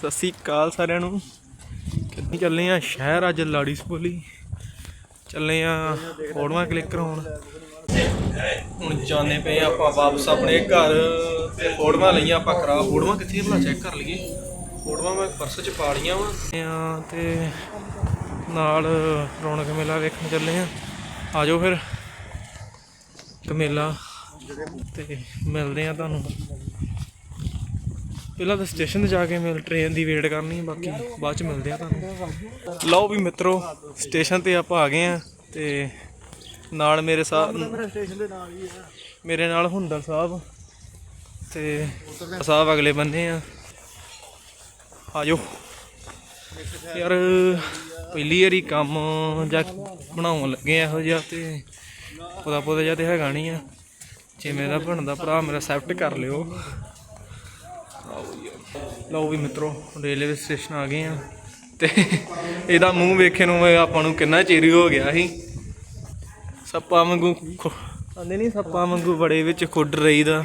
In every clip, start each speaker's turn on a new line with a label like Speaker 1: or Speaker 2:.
Speaker 1: ਸਤਿ ਸ੍ਰੀ ਅਕਾਲ ਸਾਰਿਆਂ ਨੂੰ। ਕਿੱਥੇ ਚੱਲੇ ਆ? ਸ਼ਹਿਰ ਅੱਜ ਲਾੜੀ ਸਪੋਲੀ। ਚੱਲੇ ਆ ਫੋਟੋਆਂ ਕਲਿੱਕ ਕਰਾਉਣ। ਹੁਣ ਜਾਣੇ ਪਏ ਆ ਆਪਾਂ ਵਾਪਸ ਆਪਣੇ ਘਰ। ਤੇ ਫੋਟੋਆਂ ਲਈਆਂ ਆਪਾਂ ਖਰਾਬ। ਫੋਟੋਆਂ ਕਿੱਥੇ ਭਲਾ? ਚੈੱਕ ਕਰ ਲਈਏ। ਫੋਟੋਆਂ ਮੈਂ ਪਰਸ 'ਚ ਪਾ ਲਈਆਂ ਵਾ। ਤੇ ਨਾਲ ਰੌਣਕ ਮੇਲਾ ਵੇਖਣ ਚੱਲੇ ਆ। ਆਜੋ ਫਿਰ। ਤੇ ਮੇਲਾ। ਤੇ ਮਿਲਦੇ ਆ ਤੁਹਾਨੂੰ। ਪਹਿਲਾਂ ਤਾਂ ਸਟੇਸ਼ਨ ਤੇ ਜਾ ਕੇ ਮਿਲ ਟ੍ਰੇਨ ਦੀ ਵੇਟ ਕਰਨੀ ਹੈ, ਬਾਕੀ ਬਾਅਦ ਚ ਮਿਲਦੇ ਆ ਤੁਹਾਨੂੰ। ਲਓ ਵੀ ਮਿੱਤਰੋ ਸਟੇਸ਼ਨ ਤੇ ਆਪਾਂ ਆ ਗਏ ਆ ਤੇ ਨਾਲ ਮੇਰੇ ਸਾਹ
Speaker 2: ਸਟੇਸ਼ਨ ਦੇ ਨਾਲ ਹੀ ਆ।
Speaker 1: ਮੇਰੇ ਨਾਲ ਹੁੰਦਰ ਸਾਹਿਬ ਤੇ ਸਾਹਿਬ ਅਗਲੇ ਬੰਨੇ ਆ। ਆਜੋ। ਯਾਰ ਪਹਿਲੀ ਵਾਰੀ ਕੰਮ ਜਾਂ ਬਣਾਉਣ ਲੱਗੇ ਆ ਇਹੋ ਜਿਹਾ ਤੇ ਪਤਾ ਪਤਾ ਜਿਹਾ ਤੇ ਹੈਗਾ ਨਹੀਂ ਆ। ਜਿਵੇਂ ਦਾ ਬਣਦਾ ਭਰਾ ਮੇਰਾ ਐਕਸੈਪਟ ਕਰ ਲਿਓ। ਲਓ ਵੀ ਮਿੱਤਰੋ, ਰੇਲਵੇ ਸਟੇਸ਼ਨ ਆ ਗਏ ਆ। ਤੇ ਇਹਦਾ ਮੂੰਹ ਵੇਖੇ ਨੂੰ ਆਪਾਂ ਨੂੰ ਕਿੰਨਾ ਚਿਰ ਹੋ ਗਿਆ ਸੀ। ਸੱਪਾਂ ਵਾਂਗੂ ਖੁ- ਆਂਦੇ ਨਹੀਂ ਸੱਪਾਂ ਵਾਂਗੂ ਬੜੇ ਵਿੱਚ ਖੁੱਡ ਰਹੀ ਦਾ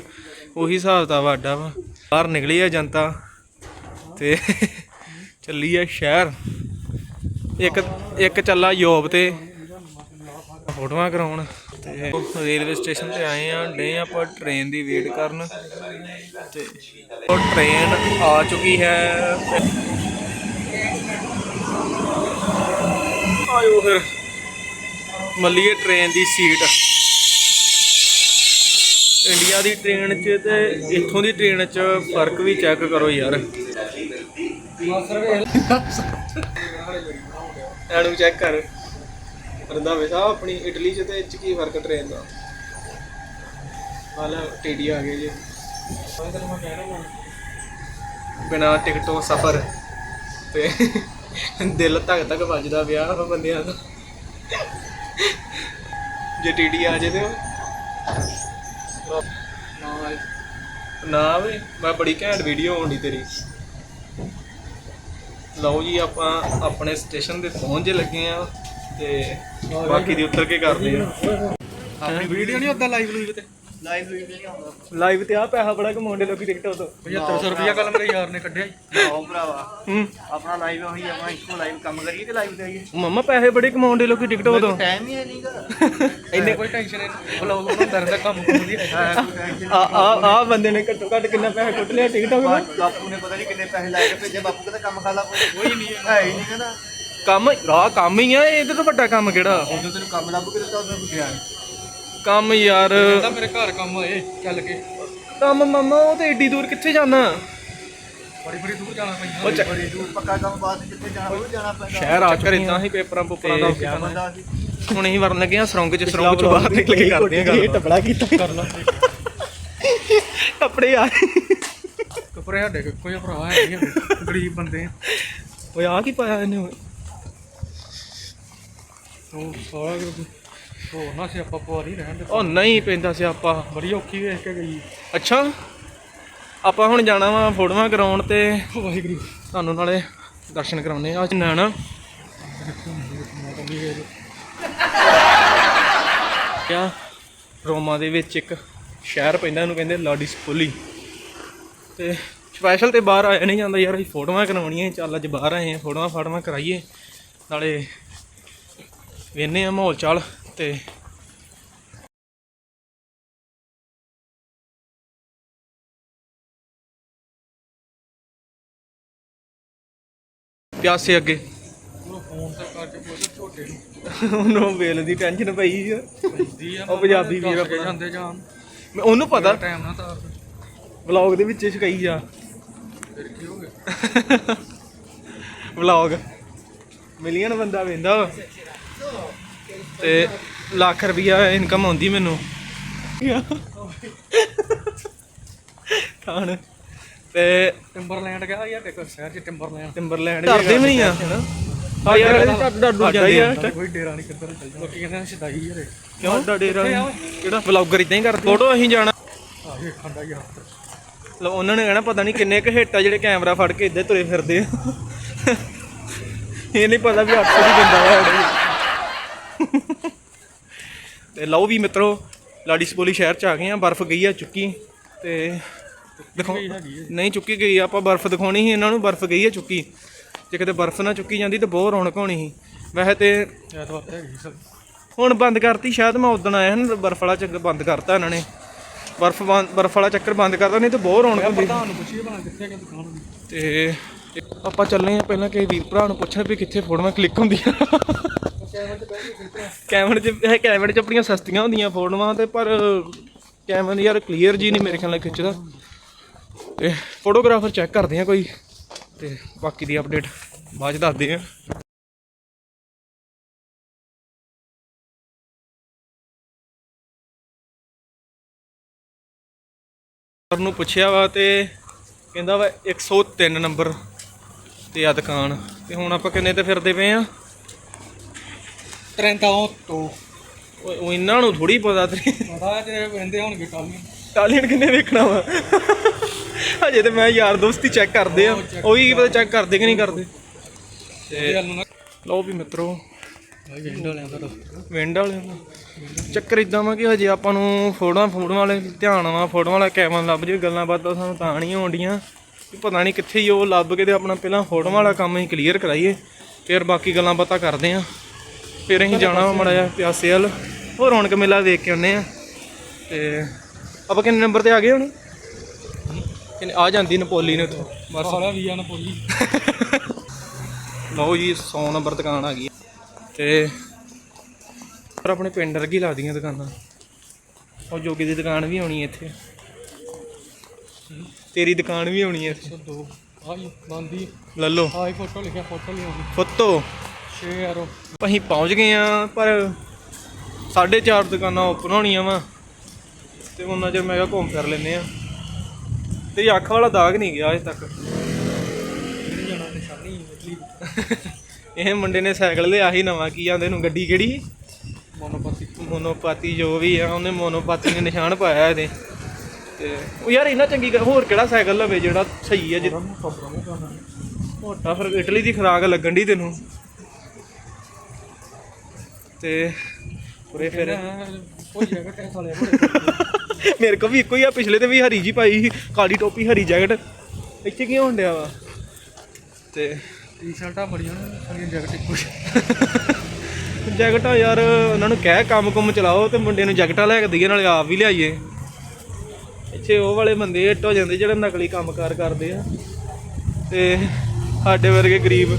Speaker 1: ਉਹੀ ਹਿਸਾਬ ਤਾਂ ਵਾਡਾ ਵਾ। ਬਾਹਰ ਨਿਕਲੀ ਆ ਜਨਤਾ। ਤੇ ਚੱਲੀ ਆ ਸ਼ਹਿਰ। ਇੱਕ ਇੱਕ ਚੱਲਾ ਯੋਬ ਤੇ ਫੋਟੋਆਂ ਕਰਾਉਣ। ਤੇ ਰੇਲਵੇ ਸਟੇਸ਼ਨ ਤੇ ਆਏ ਆ ਡੇ ਆਪਾਂ ਟ੍ਰੇਨ ਦੀ ਵੇਟ ਕਰਨ। ਤੇ ਉਹ ਟ੍ਰੇਨ ਆ ਚੁੱਕੀ ਹੈ। ਆਇਓ ਫਿਰ। ਮੱਲੀਏ ਟ੍ਰੇਨ ਦੀ ਸੀਟ। ਇੰਡੀਆ ਦੀ ਟ੍ਰੇਨ 'ਚ ਤੇ ਇੱਥੋਂ ਦੀ ਟ੍ਰੇਨ 'ਚ ਫ਼ਰਕ ਵੀ ਚੈੱਕ ਕਰੋ ਯਾਰ। ਐਨੂੰ ਚੈੱਕ ਕਰ। ਰੰਦਾਵੇ ਸਾਹਿਬ ਆਪਣੀ ਇਟਲੀ 'ਚ ਤੇ ਇਹ 'ਚ ਕੀ ਫ਼ਰਕ ਟ੍ਰੇਨ ਦਾ? ਹਾਲਾ ਟੀਡੀ ਆ ਗਏ ਜੀ। ਬਿਨਾ ਟਿਕਟੋਂ ਸਫਰ ਤੇ ਦਿਲ ਧੱਕ ਧੱਕ ਵੱਜਦਾ ਪਿਆ ਬੰਦਿਆਂ ਦਾ। ਜੇ ਟੀਡੀ ਆ ਜੇ ਤੇ ਨਾ ਵੇ ਮੈਂ ਬੜੀ ਘੈਂਟ ਵੀਡੀਓ ਆਉਂਦੀ ਤੇਰੀ। ਲਓ ਜੀ ਆਪਾਂ ਆਪਣੇ ਸਟੇਸ਼ਨ ਤੇ ਪਹੁੰਚ ਜੇ ਲੱਗੇ ਆ ਤੇ ਬਾਕੀ ਦੀ ਉੱਤਰ ਕੇ ਕਰਦੇ ਆ। ਆਪਣੀ ਵੀਡੀਓ ਨਹੀਂ ਉਦਾਂ ਲਾਈਵ ਲੂਈਵ ਤੇ।
Speaker 2: ਲਾਈਵ ਵੀਡੀਓ ਨਹੀਂ ਆਉਂਦਾ।
Speaker 1: ਲਾਈਵ ਤੇ ਆ ਪੈਸਾ ਬੜਾ ਕਮਾਉਂਦੇ ਲੋਕੀ ਟਿਕਟੋਕ ਤੋਂ
Speaker 2: 7500 ਰੁਪਿਆ ਕੱਲ ਮੇਰੇ ਯਾਰ ਨੇ ਕੱਢਿਆ ਆਓ ਭਰਾਵਾ
Speaker 1: ਹੂੰ।
Speaker 2: ਆਪਣਾ ਲਾਈਵ ਉਹੀ ਆਪਾਂ ਇੱਕੋ ਲਾਈਵ ਕੰਮ ਕਰੀਏ ਤੇ ਲਾਈਵ ਤੇ ਆਈਏ
Speaker 1: ਮਮਾ ਪੈਸੇ ਬੜੇ ਕਮਾਉਂਦੇ ਲੋਕੀ ਟਿਕਟੋਕ ਤੋਂ
Speaker 2: ਟਾਈਮ ਹੀ ਹੈ ਨਹੀਂਗਾ ਇੰਨੇ ਕੋਈ ਟੈਨਸ਼ਨ ਨਹੀਂ। ਬਲੌਗ ਬਣਾਉਂਦਾ ਰਹਿੰਦਾ ਕੰਮ ਕੋਈ ਨਹੀਂ ਹੈ
Speaker 1: ਆ ਆ ਆ ਬੰਦੇ ਨੇ ਘੱਟੋ ਘੱਟ ਕਿੰਨਾ ਪੈਸਾ ਕੁੱਟ ਲਿਆ ਟਿਕਟੋਕ ਤੋਂ
Speaker 2: ਬਾਪੂ ਨੇ ਪਤਾ ਨਹੀਂ ਕਿੰਨੇ ਪੈਸੇ ਲਾਏ ਕੇ ਭੇਜੇ ਬਾਪੂ ਕਹਿੰਦਾ ਕੰਮ ਖਾਲਾ ਕੋਈ। ਨਹੀਂ ਹੈ ਹੀ ਨਹੀਂ ਕਹਿੰਦਾ
Speaker 1: ਕੰਮ ਰਾਹ ਕੰਮ ਹੀ ਆ ਇਹਦੇ ਤੋਂ ਵੱਡਾ ਕੰਮ ਕਿਹੜਾ?
Speaker 2: ਉਦੋਂ ਤੈਨੂੰ ਕੰਮ ਲੱਭ ਕੇ ਦਿੱਤਾ ਉਦੋਂ ਗਿਆ
Speaker 1: ਕੰਮ ਯਾਰ।
Speaker 2: ਕਹਿੰਦਾ ਮੇਰੇ ਘਰ ਕੰਮ ਹੋਏ ਚੱਲ ਕੇ।
Speaker 1: ਕੰਮ ਮਮਾ ਉਹ ਤੇ ਏਡੀ ਦੂਰ ਕਿੱਥੇ ਜਾਣਾ?
Speaker 2: ਬੜੀ ਬੜੀ ਦੂਰ ਜਾਣਾ ਪੈਂਦਾ।
Speaker 1: ਉਹ ਚ-
Speaker 2: ਬੜੀ ਦੂਰ ਪੱਕਾ ਕੰਮ ਬਾਅਦ ਜਿੱਥੇ ਜਾਣਾ ਉਹ ਜਾਣਾ ਪੈਂਦਾ।
Speaker 1: ਸ਼ਹਿਰ ਆ ਚੁੱਕੇ ਇਦਾਂ ਹੀ ਪੇਪਰਾਂ ਪੁੱਪਰਾਂ ਦਾ
Speaker 2: ਕਿਆ ਬੰਦਾ ਸੀ।
Speaker 1: ਹੁਣ ਅਸੀਂ ਵਰਨ ਲੱਗੇ ਆ ਸਰੰਗ ਚ ਸਰੰਗ ਚੋਂ ਬਾਹਰ ਨਿਕਲ ਕੇ ਕਰਦੇ ਆ ਗੱਲ।
Speaker 2: ਟਪੜਾ ਕੀਤਾ। ਕਰ ਲਾ।
Speaker 1: ਕੱਪੜੇ ਆ।
Speaker 2: ਕੱਪੜੇ ਸਾਡੇ ਕੋਈ ਭਰਾ ਹੈ ਨਹੀਂ ਗਰੀਬ ਬੰਦੇ ਆ।
Speaker 1: ਓਏ ਆ ਕੀ ਪਾਇਆ ਇਹਨੇ ਓਏ?
Speaker 2: ਉਹ ਸਾਰਾ ਕੁਝ ਹੋ ਨਾ ਸੀ ਆਪਾਂ ਪਵਾਰੀ ਰਹਿਣ ਦੇ
Speaker 1: ਉਹ ਨਹੀਂ ਪੈਂਦਾ ਸਿਆਪਾ।
Speaker 2: ਬੜੀ ਔਖੀ ਵੇਖ ਕੇ ਗਈ।
Speaker 1: ਅੱਛਾ। ਆਪਾਂ ਹੁਣ ਜਾਣਾ ਵਾ ਫੋਟੋਆਂ ਕਰਾਉਣ ਤੇ।
Speaker 2: ਵਾਹਿਗੁਰੂ।
Speaker 1: ਤੁਹਾਨੂੰ ਨਾਲੇ ਦਰਸ਼ਨ ਕਰਾਉਣੇ ਆ। ਅੱਜ ਨੈਣਾ। ਕਿਆ? ਰੋਮਾ ਦੇ ਵਿੱਚ ਇੱਕ ਸ਼ਹਿਰ ਪੈਂਦਾ ਇਹਨੂੰ ਕਹਿੰਦੇ ਲਾਡੀ ਸਪੋਲੀ ਤੇ ਸਪੈਸ਼ਲ ਤੇ ਬਾਹਰ ਆਇਆ ਨਹੀਂ ਜਾਂਦਾ ਯਾਰ ਅਸੀਂ ਫੋਟੋਆਂ ਕਰਾਉਣੀਆਂ ਚੱਲ ਅੱਜ ਬਾਹਰ ਆਏ ਆ ਫੋਟੋਆਂ ਫਾਟੋਆਂ ਕਰਾਈਏ। ਨਾਲੇ ਵੇਨੇ ਆ ਮਾਹੌਲ ਚਾਲ ਤੇ ਪਿਆਸੇ ਅੱਗੇ।
Speaker 2: ਉਹ ਫੋਨ ਤੇ ਕਰਕੇ ਪੁੱਛ ਝੋਟੇ ਨੂੰ।
Speaker 1: ਉਹਨੂੰ ਵੇਲ ਦੀ ਟੈਨਸ਼ਨ ਪਈ ਉਹ ਪੰਜਾਬੀ ਵੀਰ ਆਪਣਾ।
Speaker 2: ਜਾਂਦੇ ਜਾਣ।
Speaker 1: ਮੈਂ ਉਹਨੂੰ ਪਤਾ।
Speaker 2: ਟਾਈਮ ਨਾ ਤਾਰ।
Speaker 1: ਵਲੌਗ ਦੇ ਵਿੱਚ ਸ਼ਕਈ ਜਾ
Speaker 2: ਫਿਰ ਕੀ ਹੋ ਗਿਆ?
Speaker 1: ਵਲੌਗ ਮਿਲੀਅਨ ਬੰਦਾ ਵੇਂਦਾ। ਵਾ ਤੇ ਲੱਖ ਰੁਪਿਆ ਇਨਕਮ ਆਉਂਦੀ ਮੈਨੂੰ। ਖਾਣ ਤੇ
Speaker 2: ਟਿੰਬਰਲੈਂਡ ਗਿਆ ਯਾਰ? ਇੱਕ ਸ਼ਹਿਰ ਚ ਟਿੰਬਰਲੈਂਡ
Speaker 1: ਟਿੰਬਰਲੈਂਡ ਕਰਦੇ ਵੀ ਨਹੀਂ ਆ। ਆ ਯਾਰ ਡੱਡੂ ਜਾਈਆ
Speaker 2: ਕੋਈ ਡੇਰਾ ਨਹੀਂ ਕਿੱਧਰ ਚੱਲ ਜਾ ਲੋਕੀ ਕਹਿੰਦੇ ਸਿਧਾਈ ਯਾਰ
Speaker 1: ਕਿਉਂ? ਸਾਡਾ ਡੇਰਾ ਕਿਹੜਾ? ਵਲੌਗਰ ਇਦਾਂ ਹੀ ਕਰਦੇ ਫੋਟੋ ਅਸੀਂ ਜਾਣਾ।
Speaker 2: ਆ ਇਹ ਖੰਡਾ ਯਾਰ
Speaker 1: ਲਓ ਉਹਨਾਂ ਨੇ ਕਹਿਣਾ ਪਤਾ ਨਹੀਂ ਕਿੰਨੇ ਕੁ ਹਿੱਟ ਆ ਜਿਹੜੇ ਕੈਮਰਾ ਫੜ ਕੇ ਇੱਧਰ ਤੁਰੇ ਫਿਰਦੇ ਆ। ਇਹ ਨਹੀਂ ਪਤਾ ਵੀ 800 ਦੀ ਦਿੰਦਾ ਵਾ ਸਾਡੇ ਤੇ ਲਓ ਵੀ ਮਿੱਤਰੋ ਲਾੜੀ ਸਪੋਲੀ ਸ਼ਹਿਰ ਚ ਆ ਗਏ ਆ ਬਰਫ਼ ਗਈ ਆ ਚੁੱਕੀ ਤੇ ਦਿਖਾਓ।
Speaker 2: ਹੈ।
Speaker 1: ਨਹੀਂ ਚੁੱਕੀ ਗਈ ਆਪਾਂ ਬਰਫ਼ ਦਿਖਾਉਣੀ ਸੀ ਇਹਨਾਂ ਨੂੰ ਬਰਫ਼ ਗਈ ਹੈ ਚੁੱਕੀ। ਜੇ ਕਿਤੇ ਬਰਫ਼ ਨਾ ਚੁੱਕੀ ਜਾਂਦੀ ਤਾਂ ਬਹੁਤ ਰੌਣਕ ਹੋਣੀ ਸੀ। ਵੈਸੇ ਤੇ ਹੁਣ ਬੰਦ ਕਰਤੀ ਸ਼ਾਇਦ ਮੈਂ ਉਦੋਂ ਆਇਆ ਨਾ ਬਰਫ਼ ਵਾਲਾ ਚੱਕਰ ਬੰਦ ਕਰਤਾ ਇਹਨਾਂ ਨੇ। ਬਰਫ਼ ਬਰਫ਼ ਵਾਲਾ ਚੱਕਰ ਬੰਦ ਕਰਤਾ ਨਹੀਂ ਤਾਂ ਬਹੁਤ ਰੌਣਕ ਹੁੰਦੀ
Speaker 2: ਪੁੱਛੀਏ ਕਿੱਥੇ ਕਿ ਦੁਕਾਨ
Speaker 1: ਤੇ ਆਪਾਂ ਚੱਲੇ ਆ ਪਹਿਲਾਂ ਕਿਸੇ ਵੀਰ ਭਰਾ ਨੂੰ ਪੁੱਛਣ ਵੀ ਕਿੱਥੇ ਫੋਟੋਆਂ ਕਲਿੱਕ ਹੁੰਦੀਆਂ। ਕੈਮਰੇ 'ਚ ਇਹ ਕੈਮਰੇ 'ਚ ਆਪਣੀਆਂ ਸਸਤੀਆਂ ਹੁੰਦੀਆਂ ਫੋਟੋਆਂ ਤੇ, ਪਰ ਕੈਮਰਾ ਯਾਰ ਕਲੀਅਰ ਜੀ ਨਹੀਂ ਮੇਰੇ ਖਿਆਲ ਨਾਲ ਖਿੱਚਦਾ। ਤੇ ਫੋਟੋਗ੍ਰਾਫਰ ਚੈੱਕ ਕਰਦੇ ਆ ਕੋਈ, ਤੇ ਬਾਕੀ ਦੀ ਅਪਡੇਟ ਬਾਅਦ 'ਚ ਦੱਸਦੇ ਆ। ਸਰ ਨੂੰ ਪੁੱਛਿਆ ਵਾ ਤੇ ਕਹਿੰਦਾ ਵਾ 103 ਨੰਬਰ ਤੇ ਆ ਦੁਕਾਨ। ਤੇ ਹੁਣ ਆਪਾਂ ਕਿੰਨੇ ਤੇ ਫਿਰਦੇ ਪਏ ਆ?
Speaker 2: ਟ੍ਰੈਂਟਾਂ ਤੋਂ
Speaker 1: ਉਹ ਉਹ ਇਹਨਾਂ ਨੂੰ ਥੋੜੀ ਪਤਾ ਤੇ
Speaker 2: ਪਤਾ ਜੇ ਬੰਦੇ ਹੋਣਗੇ ਕੱਲ ਨੂੰ।
Speaker 1: ਟਾਲੀਅਨ ਕਿੰਨੇ ਵੇਖਣਾ ਵਾ। ਹਜੇ ਤੇ ਮੈਂ ਯਾਰ ਦੋਸਤੀ ਚੈੱਕ ਕਰਦੇ ਆ। ਉਹ ਵੀ ਕੀ ਪਤਾ ਚੈੱਕ ਕਰਦੇ ਕਿ ਨਹੀਂ ਕਰਦੇ।
Speaker 2: ਤੇ
Speaker 1: ਲਓ ਵੀ ਮਿੱਤਰੋ
Speaker 2: ਵਿੰਡੋ
Speaker 1: ਵਾਲਿਆਂ ਦਾ ਚੱਕਰ ਇਦਾਂ ਵਾ ਕਿ ਹਜੇ ਆਪਾਂ ਨੂੰ ਫੋਟੋਆਂ ਫੋਟੋਆਂ ਵਾਲੇ ਧਿਆਨ ਵਾ ਫੋਟੋਆਂ ਵਾਲਾ ਕੈਮਰਾ ਲੱਭ ਜੇ ਗੱਲਾਂ ਬਾਤਾਂ ਸਾਨੂੰ ਤਾਂ ਨਹੀਂ ਆਉਂਦੀਆਂ। ਕਿ ਪਤਾ ਨਹੀਂ ਕਿੱਥੇ ਹੀ ਉਹ ਲੱਭ ਕੇ ਤੇ ਆਪਣਾ ਪਹਿਲਾਂ ਫੋਟੋਆਂ ਵਾਲਾ ਕੰਮ ਅਸੀਂ ਕਲੀਅਰ ਕਰਾਈਏ ਫਿਰ ਬਾਕੀ ਗੱਲਾਂ ਬਾਤਾਂ ਕਰਦੇ ਆ। ਫਿਰ ਅਸੀਂ ਜਾਣਾ ਮੜਾ ਜਾ ਪਿਆਸੇ ਵੱਲ। ਉਹ ਰੌਣਕ ਮੇਲਾ ਵੇਖ ਕੇ ਆਉਨੇ ਆ। ਤੇ ਆਪਾਂ ਕਿੰਨੇ ਨੰਬਰ ਤੇ ਆ ਗਏ ਹੁਣ? ਕਿੰਨੇ ਆ ਜਾਂਦੀ ਨਪੋਲੀ ਨੇ ਤੋਂ ਬਸ।
Speaker 2: ਸਾਲਾ ਵੀਆ ਨਾ ਪੋਲੀ
Speaker 1: ਲਓ ਜੀ 100 ਨੰਬਰ ਦੁਕਾਨ ਆ ਗਈ। ਤੇ ਪਰ ਆਪਣੇ ਪਿੰਡ ਵਰਗੀ ਲੱਗਦੀਆਂ ਦੁਕਾਨਾਂ। ਉਹ ਜੋਗੀ ਦੀ ਦੁਕਾਨ ਵੀ ਆਉਣੀ ਇੱਥੇ। ਤੇਰੀ ਦੁਕਾਨ ਵੀ ਆਉਣੀ ਹੈ ਇੱਥੇ।
Speaker 2: ਦੋ। ਆਈ ਬੰਦੀ
Speaker 1: ਲੱਲੋ
Speaker 2: ਆਈ ਫੋਟੋ ਲਿਖਿਆ ਫੋਟੋ ਲਿਆਉਣੀ।
Speaker 1: ਫੁੱਤੋ
Speaker 2: 6 ਯਾਰੋ।
Speaker 1: ਅਸੀਂ ਪਹੁੰਚ ਗਏ ਆ ਪਰ 4.5 ਦੁਕਾਨਾਂ ਓਪਨ ਹੋਣੀਆਂ ਵਾ। ਤੇ ਉਹਨਾਂ ਚਿਰ ਮੈਂ ਕਿਹਾ ਘੁੰਮ ਫਿਰ ਲੈਨੇ ਆ ਤੇਰੀ ਅੱਖ ਵਾਲਾ ਦਾਗ ਨਹੀਂ ਗਿਆ ਅਜੇ ਤੱਕ।
Speaker 2: ਨਹੀਂ ਜਾਣਾ ਨਿਸ਼ਾਨੀ ਇਟਲੀ
Speaker 1: ਇਹ ਮੁੰਡੇ ਨੇ ਸਾਈਕਲ ਲਿਆ ਸੀ ਨਵਾਂ ਕੀ ਜਾਂਦੇ ਨੂੰ ਗੱਡੀ ਕਿਹੜੀ
Speaker 2: ਮੋਨੋਪਾਤੀ
Speaker 1: ਮੋਨੋਪਾਤੀ ਜੋ ਵੀ ਆ ਉਹਨੇ ਮੋਨੋਪਾਤੀ ਨੇ ਨਿਸ਼ਾਨ ਪਾਇਆ ਇਹਦੇ। ਤੇ ਉਹ ਯਾਰ ਇਹਨਾਂ ਚੰਗੀ ਗੱਲ ਹੋਰ ਕਿਹੜਾ ਸਾਈਕਲ ਲਵੇ ਜਿਹੜਾ ਸਹੀ ਹੈ ਜੇ। ਮੋਟਾ ਫਿਰ ਇਟਲੀ ਦੀ ਖਰਾਕ ਲੱਗਣ ਦੀ ਤੈਨੂੰ। ਤੇ ਉਰੇ ਫਿਰ
Speaker 2: ਉਹ ਤੇ ਸਾਲੇ ਬੜੇ
Speaker 1: ਮੇਰੇ ਕੋ ਵੀ ਇੱਕੋ ਹੀ ਆ ਪਿਛਲੇ ਤੇ ਵੀ ਹਰੀ ਜੀ ਪਾਈ ਸੀ ਕਾਲੀ ਟੋਪੀ ਹਰੀ ਜੈਕਟ। ਇੱਥੇ ਕੀ ਹੋਣ ਡਿਆ ਵਾ? ਤੇ
Speaker 2: ਟੀ-ਸ਼ਰਟਾਂ ਬੜੀਆਂ ਨੇ ਸਾਰੀਆਂ ਜੈਕਟ ਇੱਕੋ
Speaker 1: ਜੈਕਟਾਂ ਯਾਰ ਉਹਨਾਂ ਨੂੰ ਕਹਿ ਕੰਮ ਕੁੰਮ ਚਲਾਓ ਤੇ ਮੁੰਡੇ ਨੂੰ ਜੈਕਟਾਂ ਲੈ ਕੇ ਦਈਏ ਨਾਲੇ ਆਪ ਵੀ ਲਿਆਈਏ। ਇੱਥੇ ਉਹ ਵਾਲੇ ਬੰਦੇ ਹਿੱਟ ਹੋ ਜਾਂਦੇ ਜਿਹੜੇ ਨਕਲੀ ਕੰਮਕਾਰ ਕਰਦੇ ਆ। ਤੇ ਸਾਡੇ ਵਰਗੇ ਗਰੀਬ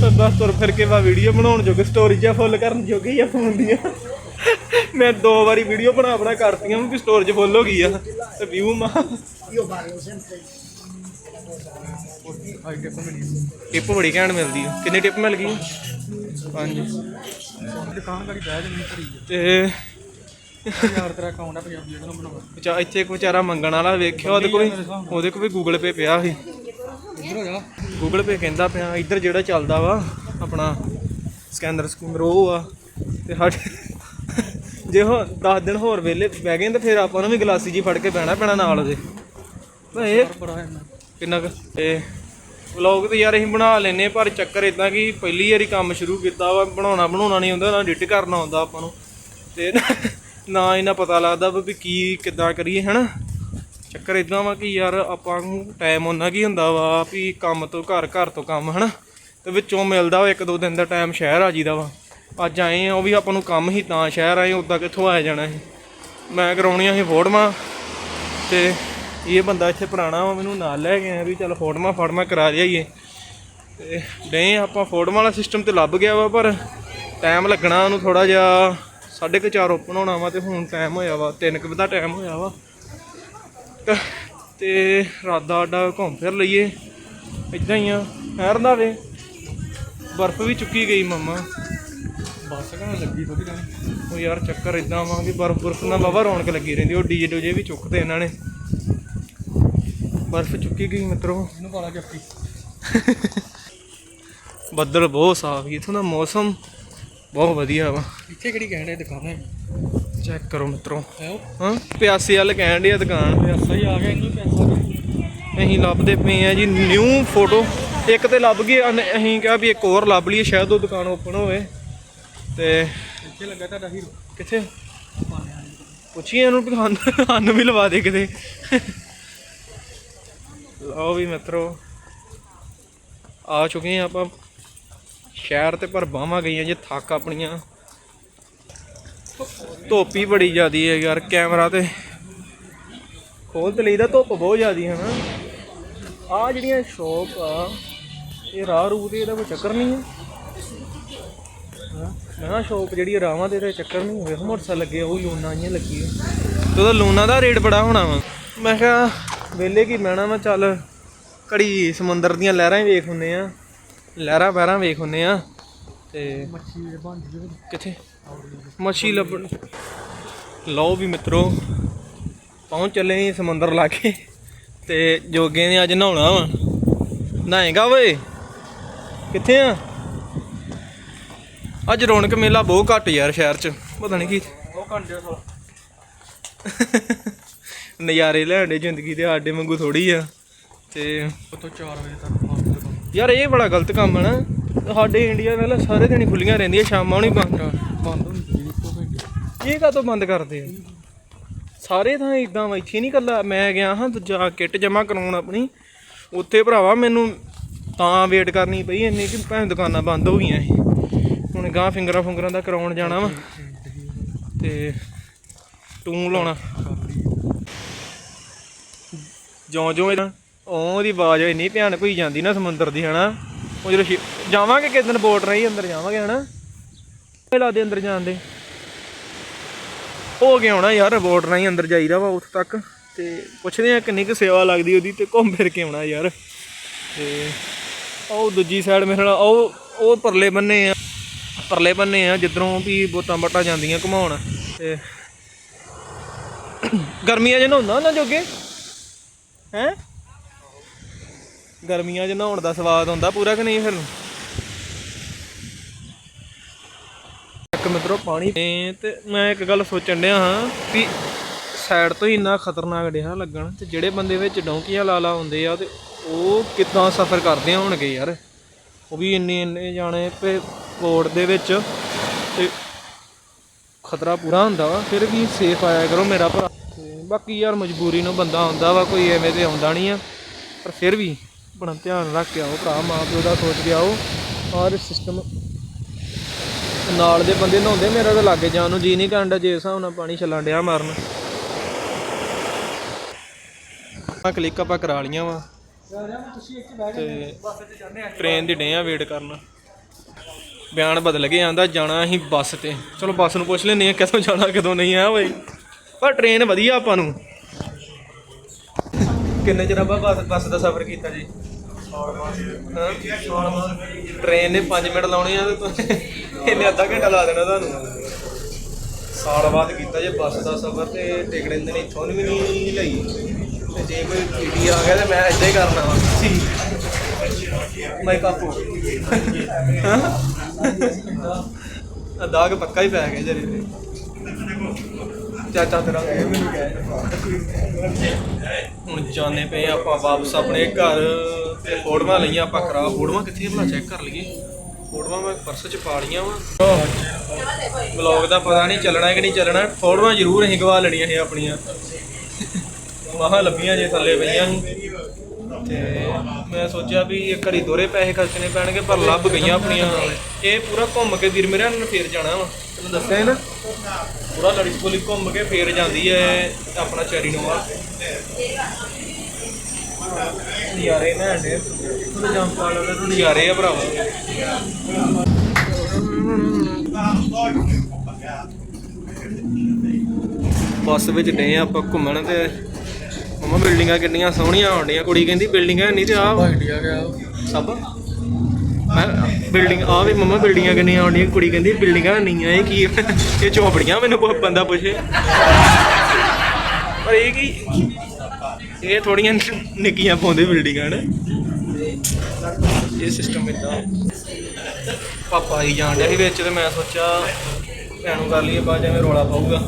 Speaker 1: ਬਸ ਤੁਰ ਫਿਰ ਕੇ ਵਾ ਵੀਡੀਓ ਬਣਾਉਣ ਜੋਗੇ ਸਟੋਰੀ ਜਾਂ ਫੁੱਲ ਕਰਨ ਜੋਗੇ ਹੀ ਆ ਫੋਨ ਦੀਆਂ। ਮੈਂ ਦੋ ਵਾਰੀ ਵੀਡੀਓ ਬਣਾ ਬਣਾ ਕਰਤੀਆਂ ਵੀ ਸਟੋਰੇਜ ਫੁੱਲ ਹੋ ਗਈ ਆ। ਤੇ ਵਿਊ ਮਾ।
Speaker 2: ਟਿਪ
Speaker 1: ਬੜੀ ਘੈਂਟ ਮਿਲਦੀ ਆ। ਕਿੰਨੀ ਟਿਪ ਮਿਲ ਗਈ? ਪੰਜ
Speaker 2: ਦੁਕਾਨ ਕਰੀ ਬਹਿ ਜਣੀ ਭਰੀ
Speaker 1: ਤੇ
Speaker 2: ਯਾਰ ਤੇਰਾ ਅਕਾਊਂਟ ਆ ਪੰਜਾਬੀ ਜਿਹੜਾ ਬਣਾਉਣਾ।
Speaker 1: ਵਿਚਾ ਇੱਥੇ ਇੱਕ ਵਿਚਾਰਾ ਮੰਗਣ ਵਾਲਾ ਵੇਖਿਆ ਉਹਦੇ ਕੋਲ ਵੀ- ਉਹਦੇ ਕੋਲ ਵੀ ਗੂਗਲ ਪੇ ਪਿਆ ਸੀ।
Speaker 2: ਇੱਧਰ ਹੋ ਜਾ।
Speaker 1: ਗੂਗਲ ਪੇ ਕਹਿੰਦਾ ਪਿਆ, ਇੱਧਰ ਜਿਹੜਾ ਚੱਲਦਾ ਵਾ, ਆਪਣਾ ਸਕੈਨਰ ਸਕੂਨਰ, ਉਹ ਆ। ਤੇ ਸਾਡੇ ਜੇ ਹੋ 10 ਦਿਨ ਹੋਰ ਵੇਲੇ ਬਹਿ ਗਏ ਤਾਂ ਫਿਰ ਆਪਾਂ ਨੂੰ ਵੀ ਗਲਾਸੀ ਜੀ ਫੜ ਕੇ ਬਹਿਣਾ ਪੈਣਾ ਨਾਲ ਦੇ ਬਈ ਇਹ
Speaker 2: ਬੜਾ
Speaker 1: ਕਿੰਨਾ ਕੁ? ਤੇ ਵਲੌਗ ਤੇ ਯਾਰ ਅਸੀਂ ਬਣਾ ਲੈਨੇ ਪਰ ਚੱਕਰ ਇਦਾਂ ਕਿ ਪਹਿਲੀ ਵਾਰੀ ਕੰਮ ਸ਼ੁਰੂ ਕੀਤਾ ਵਾ, ਬਣਾਉਣਾ ਬਣਾਉਣਾ ਨਹੀਂ ਹੁੰਦਾ, ਨਾ ਐਡਿਟ ਕਰਨਾ ਆਉਂਦਾ ਆਪਾਂ ਨੂੰ। ਤੇ ਨਾ ਇਹਨਾਂ ਪਤਾ ਲੱਗਦਾ ਵੀ ਕੀ ਕਿੱਦਾਂ ਕਰੀਏ, ਹਨਾ? ਚੱਕਰ ਇਦਾਂ ਵਾ ਕਿ ਯਾਰ ਆਪਾਂ ਨੂੰ ਟਾਈਮ ਉਹਨਾਂ ਕੀ ਹੁੰਦਾ ਵਾ ਵੀ ਕੰਮ ਤੋਂ ਘਰ ਘਰ ਤੋਂ ਕੰਮ, ਹਨਾ? ਤੇ ਵਿੱਚੋਂ ਮਿਲਦਾ ਵਾ ਇੱਕ ਦੋ ਦਿਨ ਦਾ ਟਾਈਮ ਸ਼ਹਿਰ ਆ ਜੀਦਾ ਵਾ। ਅੱਜ ਆਏ ਆ, ਉਹ ਵੀ ਆਪਾਂ ਨੂੰ ਕੰਮ ਹੀ ਤਾਂ ਸ਼ਹਿਰ ਆਏ ਉਦਾਂ ਕਿੱਥੋਂ ਆ ਜਾਣਾ ਸੀ? ਮੈਂ ਕਰਾਉਣੀਆਂ ਸੀ ਫੋਟੋਆਂ। ਤੇ ਇਹ ਬੰਦਾ ਇੱਥੇ ਪੁਰਾਣਾ ਵਾ, ਮੈਨੂੰ ਨਾਲ ਲੈ ਗਿਆ ਵੀ ਚੱਲ ਫੋਟੋਆਂ ਫਾਟਮਾ ਕਰਾ ਜਾਈਏ ਤੇ ਨਹੀਂ ਆਪਾਂ ਫੋਟੋਆਂ ਵਾਲਾ ਸਿਸਟਮ ਤੇ ਲੱਭ ਗਿਆ ਵਾ, ਪਰ ਟਾਈਮ ਲੱਗਣਾ ਉਹਨੂੰ ਥੋੜਾ ਜਿਹਾ। ਸਾਢੇ ਕੁ ਚਾਰ ਓਪਨ ਹੋਣਾ ਵਾ ਤੇ ਹੁਣ ਟਾਈਮ ਹੋਇਆ ਵਾ 3 ਕੁ ਦਾ ਟਾਈਮ ਹੋਇਆ ਵਾ। ਤੇ- ਤੇ ਰਾਦਾ ਆਡਾ ਘੁੰਮ ਫਿਰ ਲਈਏ। ਇਦਾਂ ਹੀ ਆ ਹੈਰਦਾ ਵੇ। ਬਰਫ਼ ਵੀ ਚੁੱਕੀ ਗਈ ਮਮਾ।
Speaker 2: ਬੱਸ ਕਹਾਂ ਲੱਗੀ ਥੋੜੀ ਜਾਣੀ
Speaker 1: ਉਹ ਯਾਰ ਚੱਕਰ ਇਦਾਂ ਵਾ ਕਿ ਬਰਫ਼ ਬਰਫ਼ ਨਾਲ ਵਾਵਾ ਰੌਣਕ ਲੱਗੀ ਰਹਿੰਦੀ ਉਹ ਡੀਜੇ ਡੋਜੇ ਵੀ ਚੁੱਕਦੇ ਇਹਨਾਂ ਨੇ। ਬਰਫ਼ ਚੁੱਕੀ ਗਈ ਮਿੱਤਰੋ।
Speaker 2: ਇਹਨੂੰ ਪਾਲਾ ਜੱਫੀ
Speaker 1: ਬੱਦਲ ਬਹੁਤ ਸਾਫ਼ ਇਥੋਂ ਦਾ ਮੌਸਮ ਬਹੁਤ ਵਧੀਆ ਵਾ।
Speaker 2: ਇੱਥੇ ਕਿਹੜੀ ਕਹਿਣ ਦੇ ਦੁਕਾਨ
Speaker 1: ਚੈੱਕ ਕਰੋ ਮਿੱਤਰੋ।
Speaker 2: ਹੈ?
Speaker 1: ਪਿਆਸੇ ਵਾਲ ਕਹਿਣ ਡਿਆ ਦੁਕਾਨ।
Speaker 2: ਪੈਸਾ ਹੀ ਆ ਗਿਆ ਇਹਨੂੰ ਪੈਸਾ ਦੇ
Speaker 1: ਅਸੀਂ ਲੱਭਦੇ ਪਏ ਆ ਜੀ ਨਿਊ ਫੋਟੋ ਇੱਕ ਤੇ ਲੱਭ ਗਈ ਅਸੀਂ ਕਿਹਾ ਵੀ ਇੱਕ ਹੋਰ ਲੱਭ ਲਈਏ ਸ਼ਾਇਦ ਉਹ ਦੁਕਾਨ ਓਪਨ ਹੋਵੇ। ਤੇ
Speaker 2: ਇੱਥੇ ਲੱਗਾ ਤੁਹਾਡਾ ਹੀਰੋ
Speaker 1: ਕਿੱਥੇ? ਪੁੱਛੀਏ ਇਹਨੂੰ ਵੀ ਸਾਨੂੰ ਵੀ ਲਵਾ ਦੇ ਕਿਤੇ। ਲਓ ਵੀ ਮਿੱਤਰੋ ਆ ਚੁੱਕੇ ਆ ਆਪਾਂ। ਸ਼ਹਿਰ ਤੇ ਪਰ ਬਾਹਾਂ ਗਈਆਂ ਜੇ ਥੱਕ ਆਪਣੀਆਂ। ਧੁੱਪ ਹੀ ਬੜੀ ਜ਼ਿਆਦੀ ਹੈ ਯਾਰ ਕੈਮਰਾ ਤੇ। ਖੋਲ ਤੇ ਲਈਦਾ ਧੁੱਪ ਬਹੁਤ ਜ਼ਿਆਦੀ ਹੈ ਨਾ। ਆ ਜਿਹੜੀਆਂ ਸ਼ੌਪ ਆ ਇਹ ਰਾਹ ਰੂ ਤੇ ਇਹਦਾ ਕੋਈ ਚੱਕਰ ਨਹੀਂ ਹੈ। ਹਾਂ, ਮੈਂ ਕਿਹਾ ਸ਼ੌਪ ਜਿਹੜੀ ਰਾਵਾਂ ਦੇ ਤੇ ਚੱਕਰ ਨਹੀਂ ਹੋਵੇ ਮੋਟਰਸਾਈਕਲ ਲੱਗੇ ਉਹ ਲੂਣਾ ਜਿਹੀਆਂ ਲੱਗੀ ਹੋਈ। ਤੇ ਉਹਦਾ ਲੂਣਾ ਦਾ ਰੇਟ ਬੜਾ ਹੋਣਾ ਵਾ। ਮੈਂ ਕਿਹਾ ਵੇਲੇ ਕੀ ਮੈਣਾ ਮੈਂ ਚੱਲ ਘੜੀ ਸਮੁੰਦਰ ਦੀਆਂ ਲਹਿਰਾਂ ਹੀ ਵੇਖ ਹੁੰਨੇ ਆ। ਲਹਿਰਾਂ ਬਹਿਰਾਂ ਵੇਖ ਹੁੰਨੇ ਆ। ਤੇ
Speaker 2: ਮੱਛੀ ਦੇ ਬੰਦ
Speaker 1: ਕਿੱਥੇ? ਮੱਛੀ ਲੱਭਣ ਲਓ ਵੀ ਮਿੱਤਰੋ, ਪਹੁੰਚ ਚੱਲੇ ਸੀ ਸਮੁੰਦਰ ਲਾਗੇ ਤੇ ਜੋਗੇ ਨੇ ਅੱਜ ਨਹਾਉਣਾ ਵਾ। ਨਹਾਏਗਾ ਓਏ? ਕਿੱਥੇ ਆ? ਅੱਜ ਰੌਣਕ ਮੇਲਾ ਬਹੁਤ ਘੱਟ ਯਾਰ ਸ਼ਹਿਰ 'ਚ। ਪਤਾ ਨਹੀਂ ਕੀ
Speaker 2: ਬਹੁਤ ਘੰਟੇ ਤੋਂ
Speaker 1: ਨਜ਼ਾਰੇ ਲੈਣ ਦੇ ਜ਼ਿੰਦਗੀ ਦੇ ਸਾਡੇ ਵਾਂਗੂ ਥੋੜੀ ਆ। ਤੇ
Speaker 2: ਤੋਂ 4 ਵਜੇ ਤੱਕ
Speaker 1: ਯਾਰ ਇਹ ਬੜਾ ਗਲਤ ਕੰਮ ਹੈ ਨਾ। ਸਾਡੇ ਇੰਡੀਆ ਨਾਲ ਸਾਰੇ ਦਿਨ ਖੁੱਲੀਆਂ ਰਹਿੰਦੀਆਂ, ਸ਼ਾਮਾਂ ਨੂੰ ਹੀ ਬੰਦ।
Speaker 2: ਬੰਦ
Speaker 1: ਇਹ ਕਾਹਤੋਂ ਬੰਦ ਕਰਦੇ ਆ? ਸਾਰੇ ਥਾਂ ਇਦਾਂ ਵਾ, ਇੱਥੇ ਨਹੀਂ ਕੱਲਾ ਮੈਂ ਗਿਆ ਹਾਂ ਦੂਜਾ ਕਿੱਟ ਜਮਾ ਕਰਾਉਣ ਆਪਣੀ। ਉੱਥੇ ਭਰਾਵਾ ਮੈਨੂੰ ਤਾਂ ਵੇਟ ਕਰਨੀ ਪਈ, ਇੰਨੀ ਕਿ ਭੈਣ ਦੁਕਾਨਾਂ ਬੰਦ ਹੋ ਗਈਆਂ ਸੀ। ਹੁਣ ਗਾਂ ਫਿੰਗਰਾਂ ਫੁੰਗਰਾਂ ਦਾ ਕਰਾਉਣ ਜਾਣਾ ਵਾ। ਤੇ ਟੂੰ ਲਾਉਣਾ। ਜਿਉਂ ਜਿਉਂ ਇਹਦਾ ਉਹਦੀ ਆਵਾਜ਼ ਇੰਨੀ ਭਿਆਨਕ ਹੋਈ ਜਾਂਦੀ ਨਾ ਸਮੁੰਦਰ ਦੀ, ਹਨਾ? ਉਹ ਜਦੋਂ ਜਾਵਾਂਗੇ ਕਿਸ ਦਿਨ, ਬੋਟ ਰਹੀ ਅੰਦਰ ਜਾਵਾਂਗੇ, ਹਨਾ? ਲਾ ਦੇ ਅੰਦਰ ਜਾਣ ਦੇ। ਹੋ ਗਿਆ ਹੋਣਾ ਯਾਰ ਬੋਟ ਰਾਹੀਂ ਅੰਦਰ ਜਾਈਦਾ ਵਾ ਉੱਥੇ ਤੱਕ। ਤੇ ਪੁੱਛਦੇ ਆ ਕਿੰਨੀ ਕੁ ਸੇਵਾ ਲੱਗਦੀ ਉਹਦੀ ਤੇ ਘੁੰਮ ਫਿਰ ਕੇ ਆਉਣਾ ਯਾਰ। ਤੇ ਉਹ ਦੂਜੀ ਸਾਈਡ ਮੇਰੇ ਨਾਲ ਉਹ ਉਹ ਪਰਲੇ ਬੰਨੇ ਆ, ਪਰਲੇ ਬੰਨੇ ਆ, ਜਿੱਧਰੋਂ ਵੀ ਬੋਤਾਂ ਬਟਾ ਜਾਂਦੀਆਂ ਘੁਮਾਉਣ। ਤੇ ਗਰਮੀਆਂ 'ਚ ਨਹਾਉਂਦਾ ਨਾ ਜੋਗੇ? ਹੈ? ਗਰਮੀਆਂ 'ਚ ਨਹਾਉਣ ਦਾ ਸਵਾਦ ਹੁੰਦਾ ਪੂਰਾ ਕਿ ਨਹੀਂ ਫਿਰ? ਇੱਕ ਮਿੱਤਰੋ ਪਾਣੀ ਤੇ ਤੇ ਮੈਂ ਇੱਕ ਗੱਲ ਸੋਚਣ ਡਿਆ ਹਾਂ ਵੀ ਸਾਈਡ ਤੋਂ ਹੀ ਇੰਨਾ ਖਤਰਨਾਕ ਡਿਆ ਲੱਗਣ ਤੇ ਜਿਹੜੇ ਬੰਦੇ ਵਿੱਚ ਡੌਂਕੀਆਂ ਲਾ ਲਾ ਹੁੰਦੇ ਆ ਤੇ ਉਹ ਕਿੱਦਾਂ ਸਫ਼ਰ ਕਰਦੇ ਹੋਣਗੇ ਯਾਰ? ਉਹ ਵੀ ਇੰਨੇ ਇੰਨੇ ਜਾਣੇ ਪੇ ਕੋੜ ਦੇ ਵਿੱਚ ਤੇ ਖਤਰਾ ਪੂਰਾ ਹੁੰਦਾ ਵਾ, ਫਿਰ ਵੀ ਸੇਫ ਆਇਆ ਕਰੋ ਮੇਰਾ ਭਰਾ। ਬਾਕੀ ਯਾਰ ਮਜਬੂਰੀ ਨੂੰ ਬੰਦਾ ਆਉਂਦਾ ਵਾ, ਕੋਈ ਐਵੇਂ ਤੇ ਆਉਂਦਾ ਨਹੀਂ ਆ, ਪਰ ਫਿਰ ਵੀ ਆਪਣਾ ਧਿਆਨ ਰੱਖ ਕੇ ਆਓ ਭਰਾ ਮਾਂ ਪਿਓ ਦਾ ਸੋਚ ਕੇ ਆਓ। ਔਰ ਸਿਸਟਮ ਨਾਲ ਦੇ ਬੰਦੇ ਨਹਾਉਂਦੇ ਮੇਰਾ ਤਾਂ ਲਾਗੇ ਜਾਣ ਨੂੰ ਜੀ ਨਹੀਂ ਕਰਦਾ ਜੇ ਹਿਸਾਬ ਨਾਲ ਪਾਣੀ ਛੱਲਣ ਡਿਆ ਮਾਰਨ। ਆ ਕਲਿੱਕ ਆਪਾਂ ਕਰਾ ਲੀਆਂ ਵਾ। ਤੇ ਟ੍ਰੇਨ ਦੀ ਡੇ ਆ ਵੇਟ ਕਰਨ। ਬਿਆਨ ਬਦਲ ਕੇ ਆਂਦਾ, ਜਾਣਾ ਅਸੀਂ ਬੱਸ ਤੇ। ਚਲੋ ਬੱਸ ਨੂੰ ਪੁੱਛ ਲੈਨੇ ਆ ਕਦੋਂ ਜਾਣਾ ਕਦੋਂ ਨਹੀਂ ਆ ਬਈ। ਪਰ ਟ੍ਰੇਨ ਵਧੀਆ ਆਪਾਂ ਨੂੰ। ਕਿੰਨੇ ਚਿਰ ਆਪਾਂ ਬੱਸ ਬੱਸ ਦਾ ਸਫ਼ਰ ਕੀਤਾ ਜੀ? ਟ੍ਰੇਨ ਨੇ 5 ਮਿੰਟ ਲਾਉਣੇ ਆ ਤੇ ਤੁਸੀਂ ਇਹਨੇ ਅੱਧਾ ਘੰਟਾ ਲਾ ਦੇਣਾ ਤੁਹਾਨੂੰ। ਸਾਲ ਬਾਅਦ ਕੀਤਾ ਜੇ ਬੱਸ ਦਾ ਸਫ਼ਰ ਤੇ ਟਿਕਟ ਇਹਨੇ ਨੇ ਇੱਥੋਂ ਵੀ ਨਹੀਂ ਲਈ। ਤੇ ਜੇ ਕੋਈ ਪੀਟੀ ਆ ਗਿਆ ਤੇ ਮੈਂ ਏਦਾਂ ਹੀ ਕਰਨਾ ਵਾ। ਮੈਂ ਕਾਪੂ ਹਾਂ ਦਾਗ ਪੱਕਾ ਹੀ ਪੈ ਗਿਆ ਜਰੇ ਤੇ। ਚਾਚਾ ਤੇਰਾ। ਇਹ ਮੈਨੂੰ ਕਹਿ ਹੁਣ ਜਾਣੇ ਪਏ ਆਪਾਂ ਵਾਪਸ ਆਪਣੇ ਘਰ। ਤੇ ਫੋਟੋਆਂ ਲਈਆਂ ਆਪਾਂ ਖਰਾ ਫੋਟੋਆਂ ਕਿੱਥੇ ਭਲਾ? ਚੈੱਕ ਕਰ ਲਈਏ। ਫੋਟੋਆਂ ਮੈਂ ਪਰਸ ਚ ਪਾ ਲਈਆਂ ਵਾ। ਵਲੌਗ ਦਾ ਪਤਾ ਨਹੀਂ ਚੱਲਣਾ ਕਿ ਨਹੀਂ ਚੱਲਣਾ। ਫੋਟੋਆਂ ਜ਼ਰੂਰ ਅਸੀਂ ਗਵਾ ਲੈਣੀਆਂ ਸੀ ਆਪਣੀਆਂ। ਵਾਹਾਂ ਲੱਭੀਆਂ ਜੇ ਥੱਲੇ ਪਈਆਂ ਸੀ। ਤੇ ਮੈਂ ਸੋਚਿਆ ਵੀ ਇਹ ਘੜੀ ਦੋਰੇ ਪੈਸੇ ਖਰਚਣੇ ਪੈਣਗੇ, ਪਰ ਲੱਭ ਗਈਆਂ ਆਪਣੀਆਂ। ਇਹ ਪੂਰਾ ਘੁੰਮ ਕੇ ਵੀਰ ਮੇਰਿਆਂ ਨੇ ਫੇਰ ਜਾਣਾ ਵਾ। ਤੈਨੂੰ ਦੱਸਿਆ ਸੀ ਨਾ? ਪੂਰਾ ਲੜੀ ਸਕੂਲੀ ਘੁੰਮ ਕੇ ਫੇਰ ਜਾਂਦੀ ਹੈ ਆਪਣਾ ਚੈਰੀ ਨੋਵਾ ਨਜ਼ਾਰੇ ਨਾ ਵਾਲਾ ਨਜ਼ਾਰੇ ਆ ਭਰਾਵਾ। ਬੱਸ ਵਿੱਚ ਡੇ ਆਪਾਂ ਘੁੰਮਣ ਤੇ। ਮਮਾ ਬਿਲਡਿੰਗਾਂ ਕਿੰਨੀਆਂ ਸੋਹਣੀਆਂ ਆਉਂਦੀਆਂ ਕੁੜੀ ਕਹਿੰਦੀ ਬਿਲਡਿੰਗਾਂ ਨਹੀਂ ਤੇ ਆ।
Speaker 2: ਇੰਡੀਆ ਗਿਆ।
Speaker 1: ਸਭ? ਮੈਂ ਬਿਲਡਿੰਗ ਆ ਵੀ ਮਮਾ ਬਿਲਡਿੰਗਾਂ ਕਿੰਨੀਆਂ ਆਉਂਦੀਆਂ ਕੁੜੀ ਕਹਿੰਦੀ ਬਿਲਡਿੰਗਾਂ ਨਹੀਂ ਆ ਇਹ ਕੀ? ਇਹ ਝੋਪੜੀਆਂ ਮੈਨੂੰ ਕੋਈ ਬੰਦਾ ਪੁੱਛੇ। ਪਰ ਇਹ ਕੀ ਇਹ ਥੋੜੀਆਂ ਨਿੱਕੀਆਂ ਪਾਉਂਦੇ ਬਿਲਡਿੰਗਾਂ ਨੇ। ਇਹ ਸਿਸਟਮ ਇਦਾਂ ਪਾਪਾ ਹੀ ਜਾਣ ਡਿਆ ਸੀ ਵਿੱਚ ਤੇ ਮੈਂ ਸੋਚਿਆ ਭੈਣ ਕਰ ਲਈਏ ਬਾਅਦ ਜਿਵੇਂ ਰੋਲਾ ਪਾਊਗਾ।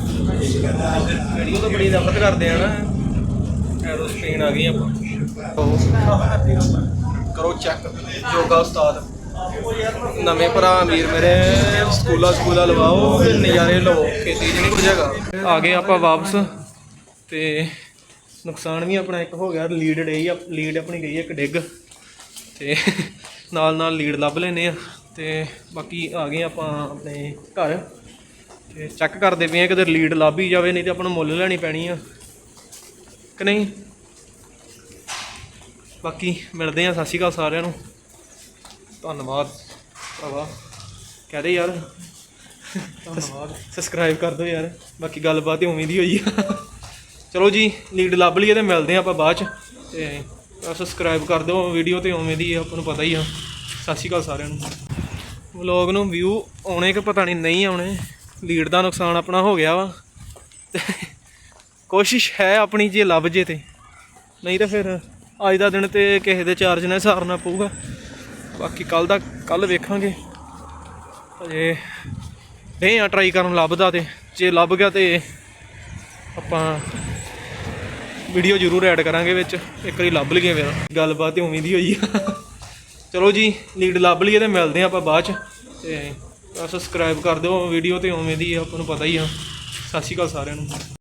Speaker 1: ਵੀਡੀਓ ਤਾਂ ਬੜੀ ਨਫ਼ਰਤ ਕਰਦੇ ਆ ਨਾ ਐਰੋਸਪੇਨ ਆ ਗਈ ਆਪਾਂ। ਕਰੋ ਚੈੱਕ ਯੋਗਾ ਉਸਤਾਦ। ਨਵੇਂ ਭਰਾ ਵੀਰ ਮੇਰੇ, ਸਕੂਲਾ ਸਕੂਲਾ ਲਵਾਓ, ਨਜ਼ਾਰੇ ਲਓ ਖੇਤੀ 'ਚ ਨਹੀਂ ਕੁਝ ਹੈਗਾ। ਆ ਗਏ ਆਪਾਂ ਵਾਪਸ, ਤੇ ਨੁਕਸਾਨ ਵੀ ਆਪਣਾ ਇੱਕ ਹੋ ਗਿਆ ਲੀਡ ਡਈ ਆ ਲੀਡ ਆਪਣੀ ਗਈ ਇੱਕ ਡਿੱਗ। ਤੇ ਨਾਲ ਨਾਲ ਲੀਡ ਲੱਭ ਲੈਨੇ ਆ। ਤੇ ਬਾਕੀ ਆ ਗਏ ਆਪਾਂ ਆਪਣੇ ਘਰ। ਤੇ ਚੈੱਕ ਕਰਦੇ ਪਏ ਆ ਕਿਤੇ ਲੀਡ ਲੱਭ ਹੀ ਜਾਵੇ ਨਹੀਂ ਤੇ ਆਪਾਂ ਨੂੰ ਮੁੱਲ ਲੈਣੀ ਪੈਣੀ ਆ। ਕਿ ਨਹੀਂ? ਬਾਕੀ ਮਿਲਦੇ ਆ ਸਤਿ ਸ਼੍ਰੀ ਅਕਾਲ ਸਾਰਿਆਂ ਨੂੰ। ਧੰਨਵਾਦ ਭਰਾਵਾ। ਕਹਦੇ ਯਾਰ। ਧੰਨਵਾਦ। ਸਬਸਕ੍ਰਾਈਬ ਕਰ ਦਿਓ ਯਾਰ। ਬਾਕੀ ਗੱਲਬਾਤ ਉਵੇਂ ਦੀ ਹੋਈ ਆ। ਚਲੋ ਜੀ ਲੀਡ ਲੱਭ ਲਈਏ ਤੇ ਮਿਲਦੇ ਆ ਆਪਾਂ ਬਾਅਦ ਚ। ਤੇ ਸਬਸਕ੍ਰਾਈਬ ਕਰ ਦਿਓ ਵੀਡੀਓ ਤੇ ਉਵੇਂ ਦੀ ਆ, ਆਪਾਂ ਨੂੰ ਪਤਾ ਹੀ ਆ। ਸਤਿ ਸ਼੍ਰੀ ਅਕਾਲ ਸਾਰਿਆਂ ਨੂੰ। ਵਲੌਗ ਨੂੰ ਵਿਊ ਆਉਣੇ ਕਿ ਪਤਾ ਨਹੀਂ ਨਹੀਂ ਆਉਣੇ। ਲੀਡ ਦਾ ਨੁਕਸਾਨ ਆਪਣਾ ਹੋ ਗਿਆ ਵਾ। ਤੇ ਕੋਸ਼ਿਸ਼ ਹੈ ਆਪਣੀ ਜੇ ਲੱਭ ਜੇ ਤੇ। ਨਹੀਂ ਤਾਂ ਫਿਰ ਅੱਜ ਦਾ ਦਿਨ ਤੇ ਕਿਸੇ ਦੇ ਚਾਰਜ ਨਾਲ ਸਾਰਨਾ ਪਊਗਾ। ਬਾਕੀ ਕੱਲ ਦਾ ਕੱਲ ਵੇਖਾਂਗੇ। ਅਜੇ ਨਹੀਂ ਆ ਟਰਾਈ ਕਰਨ ਲੱਭਦਾ ਤੇ। ਜੇ ਲੱਭ ਗਿਆ ਤੇ ਆਪਾਂ ਵੀਡੀਓ ਜ਼ਰੂਰ ਐਡ ਕਰਾਂਗੇ ਵਿੱਚ। ਇੱਕ ਵਾਰੀ ਲੱਭ ਲਈਏ ਫਿਰ। ਗੱਲਬਾਤ ਉਵੇਂ ਦੀ ਹੋਈ ਆ। ਚਲੋ ਜੀ ਲੀਡ ਲੱਭ ਲਈਏ ਤੇ ਮਿਲਦੇ ਆ ਆਪਾਂ ਬਾਅਦ ਚ। ਤੇ ਸਬਸਕ੍ਰਾਈਬ ਕਰ ਦਿਓ ਵੀਡੀਓ ਤੇ ਉਵੇਂ ਦੀ ਆਪਾਂ ਨੂੰ ਪਤਾ ਹੀ ਆ। ਸਤਿ ਸ਼੍ਰੀ ਅਕਾਲ ਸਾਰਿਆਂ ਨੂੰ।